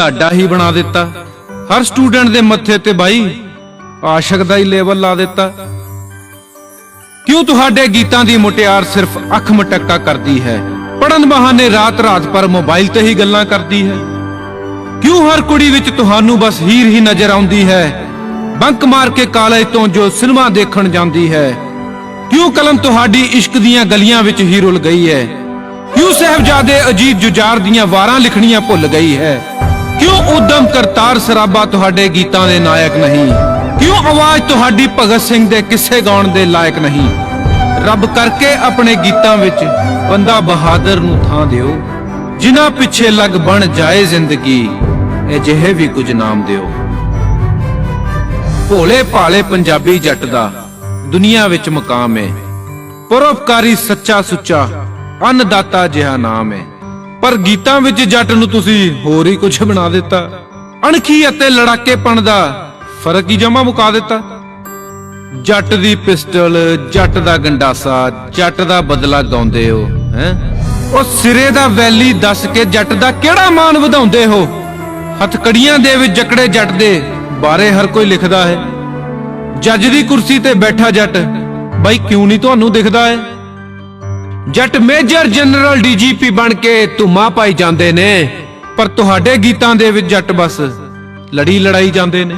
ਢਾਡਾ ਹੀ ਬਣਾ ਦਿੱਤਾ। ਹਰ ਸਟੂਡੈਂਟ ਦੇ ਮੱਥੇ ਤੇ ਬਾਈ ਆਸ਼ਕ ਦਾ ਹੀ ਲੇਬਲ ਲਾ ਦਿੱਤਾ। ਕਿਉਂ ਤੁਹਾਡੇ ਗੀਤਾਂ ਦੀ ਮੁਟਿਆਰ ਸਿਰਫ ਅੱਖ ਮਟਕਾ ਕਰਦੀ ਹੈ? ਪੜਨ ਬਹਾਨੇ ਰਾਤ ਰਾਤ ਪਰ ਮੋਬਾਈਲ ਤੇ ਹੀ ਗੱਲਾਂ ਕਰਦੀ ਹੈ। ਕਿਉਂ ਹਰ ਕੁੜੀ ਵਿੱਚ ਤੁਹਾਨੂੰ ਬਸ ਹੀਰ ਹੀ ਨਜ਼ਰ ਆਉਂਦੀ ਹੈ? ਬੰਕ ਮਾਰ ਕੇ ਕਾਲਜ ਤੋਂ ਜੋ ਸਿਨੇਮਾ ਦੇਖਣ ਜਾਂਦੀ ਹੈ। ਕਿਉਂ ਕਲਮ ਤੁਹਾਡੀ ਇਸ਼ਕ ਦੀਆਂ ਗਲੀਆਂ ਵਿੱਚ ਹੀ ਰੁਲ ਗਈ ਹੈ? ਕਿਉਂ ਸਹਿਬਜ਼ਾਦੇ ਅਜੀਤ ਜੁਜਾਰ ਦੀਆਂ ਵਾਰਾਂ ਲਿਖਣੀਆਂ ਭੁੱਲ ਗਈ ਹੈ? ਕਿਉਂ ਉਦਮ ਕਰਤਾਰ ਸਰਾਬਾ ਤੁਹਾਡੇ ਗੀਤਾਂ ਦੇ ਨਾਇਕ ਨਹੀਂ? ਕਿਉਂ ਆਵਾਜ਼ ਤੁਹਾਡੀ ਭਗਤ ਸਿੰਘ ਦੇ ਕਿੱਸੇ ਗਾਉਣ ਦੇ ਲਾਇਕ ਨਹੀਂ? ਰੱਬ ਕਰਕੇ ਆਪਣੇ ਗੀਤਾਂ ਵਿੱਚ ਬੰਦਾ ਬਹਾਦਰ ਨੂੰ ਥਾਂ ਦਿਓ, ਜਿਨ੍ਹਾਂ ਪਿੱਛੇ ਲੱਗ ਬਣ ਜਾਏ ਜ਼ਿੰਦਗੀ, ਅਜਿਹੇ ਵੀ ਕੁਝ ਨਾਮ ਦਿਓ। ਭੋਲੇ ਭਾਲੇ ਪੰਜਾਬੀ ਜੱਟ ਦਾ ਦੁਨੀਆ ਵਿੱਚ ਮਕਾਮ ਹੈ ਪਰਉਪਕਾਰੀ ਸੱਚਾ ਸੁੱਚਾ, ਅੰਨਦਾਤਾ ਜਿਹਾ ਨਾਮ ਹੈ ਪਰ ਗੀਤਾਂ ਵਿੱਚ ਜੱਟ ਨੂੰ ਤੁਸੀਂ ਹੋਰ ਹੀ ਕੁਝ ਬਣਾ ਦਿੱਤਾ। ਅਣਖੀ ਅਤੇ ਲੜਾਕੇਪਣ ਦਾ ਫ਼ਰਕ ਹੀ ਜਮਾ ਮੁਕਾ ਦਿੱਤਾ। ਜੱਟ ਦੀ ਪਿਸਟਲ, ਜੱਟ ਦਾ ਗੰਡਾਸਾ, ਜੱਟ ਦਾ ਬਦਲਾ ਗਾਉਂਦੇ ਹੋ, ਹੈ? ਉਹ ਸਿਰੇ ਦਾ ਵੈਲੀ ਦੱਸ ਕੇ ਜੱਟ ਦਾ ਕਿਹੜਾ ਮਾਨ ਵਧਾਉਂਦੇ ਹੋ? ਹਥਕੜੀਆਂ ਦੇ ਵਿੱਚ ਜਕੜੇ ਜੱਟ ਦੇ ਬਾਰੇ ਹਰ ਕੋਈ ਲਿਖਦਾ ਹੈ। ਜੱਜ ਦੀ ਕੁਰਸੀ ਤੇ ਬੈਠਾ ਜੱਟ, ਬਾਈ ਕਿਉਂ ਨਹੀਂ ਤੁਹਾਨੂੰ ਦਿਖਦਾ ਹੈ? ਜੱਟ ਮੇਜਰ ਜਨਰਲ ਡੀਜੀਪੀ ਬਣ ਕੇ ਧੁਮਾ ਪਾਈ ਜਾਂਦੇ ਨੇ, ਪਰ ਤੁਹਾਡੇ ਗੀਤਾਂ ਦੇ ਵਿੱਚ ਜੱਟ ਬਸ ਲੜੀ ਲੜਾਈ ਜਾਂਦੇ ਨੇ।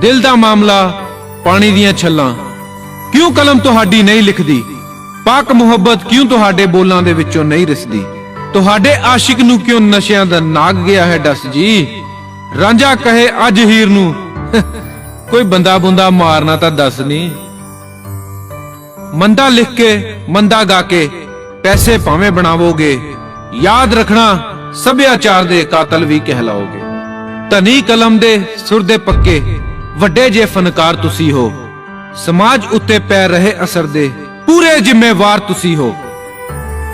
ਦਿਲ ਦਾ ਮਾਮਲਾ ਪਾਣੀ ਦੀਆਂ ਛੱਲਾਂ। ਕਿਉਂ ਕਲਮ ਤੁਹਾਡੀ ਨਹੀਂ ਲਿਖਦੀ? ਪਾਕ ਮੁਹੱਬਤ ਕਿਉਂ ਤੁਹਾਡੇ ਬੋਲਾਂ ਦੇ ਵਿੱਚੋਂ ਨਹੀਂ ਰਿਸਦੀ? ਤੁਹਾਡੇ ਆਸ਼ਿਕ ਨੂੰ ਕਿਉਂ ਨਸ਼ਿਆਂ ਦਾ ਨਾਗ ਗਿਆ ਹੈ ਡਸ ਜੀ? ਰਾਂਝਾ ਕਹੇ, ਅੱਜ ਹੀਰ ਨੂੰ ਕੋਈ ਬੰਦਾ ਬੁੰਦਾ ਮਾਰਨਾ ਤਾਂ ਦੱਸ ਨਹੀਂ ਮੰਦਾ ਲਿਖ ਕੇ ਮੰਦਾ ਗਾ ਕੇ ਪੈਸੇ ਭਾਵੇਂ ਬਣਾਵੋਗੇ। ਯਾਦ ਰੱਖਣਾ, ਸੱਭਿਆਚਾਰ ਦੇ ਕਾਤਲ ਵੀ ਕਹਿਲਾਓਗੇ। ਧਨੀ ਕਲਮ ਦੇ ਸੁਰ ਦੇ ਪੱਕੇ, ਵੱਡੇ ਜੇ ਫਨਕਾਰ ਤੁਸੀਂ ਹੋ। ਸਮਾਜ ਉੱਤੇ ਪੈ ਰਹੇ ਅਸਰ ਦੇ ਪੂਰੇ ਜ਼ਿੰਮੇਵਾਰ ਤੁਸੀਂ ਹੋ।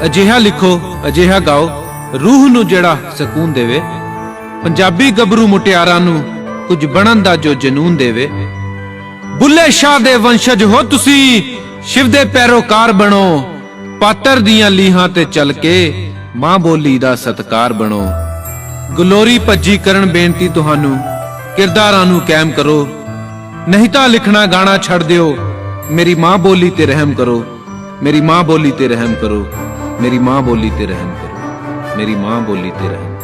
ਅਜਿਹਾ ਲਿਖੋ, ਅਜਿਹਾ ਗਾਓ, ਰੂਹ ਨੂੰ ਜਿਹੜਾ ਸਕੂਨ ਦੇਵੇ। ਪੰਜਾਬੀ ਗੱਭਰੂ ਮੁਟਿਆਰਾਂ ਨੂੰ ਕੁਝ ਬਣਨ ਦਾ ਜੋ ਜਨੂਨ ਦੇਵੇ। ਬੁੱਲੇ ਸ਼ਾਹ ਦੇ ਵੰਸ਼ਜ ਹੋ ਤੁਸੀਂ ਸ਼ਿਵ ਦੇ ਪੈਰੋਕਾਰ ਬਣੋ, ਪਾਤਰ ਦੀਆਂ ਲੀਹਾਂ ਤੇ ਚੱਲ ਕੇ ਮਾਂ ਬੋਲੀ ਦਾ ਸਤਕਾਰ ਬਣੋ। ਗਲੋਰੀ ਭੱਜੀ ਕਰਨ ਬੇਨਤੀ ਤੁਹਾਨੂੰ, ਕਿਰਦਾਰਾਂ ਨੂੰ ਕਾਇਮ ਕਰੋ। ਨਹੀਂ ਤਾਂ ਲਿਖਣਾ ਗਾਣਾ ਛੱਡ ਦਿਓ, ਮੇਰੀ ਮਾਂ ਬੋਲੀ ਤੇ ਰਹਿਮ ਕਰੋ। ਮੇਰੀ ਮਾਂ ਬੋਲੀ ਤੇ ਰਹਿਮ ਕਰੋ, ਮੇਰੀ ਮਾਂ ਬੋਲੀ ਤੇ ਰਹਿਮ ਕਰੋ, ਮੇਰੀ ਮਾਂ ਬੋਲੀ ਤੇ ਰਹਿਮ ਕਰੋ।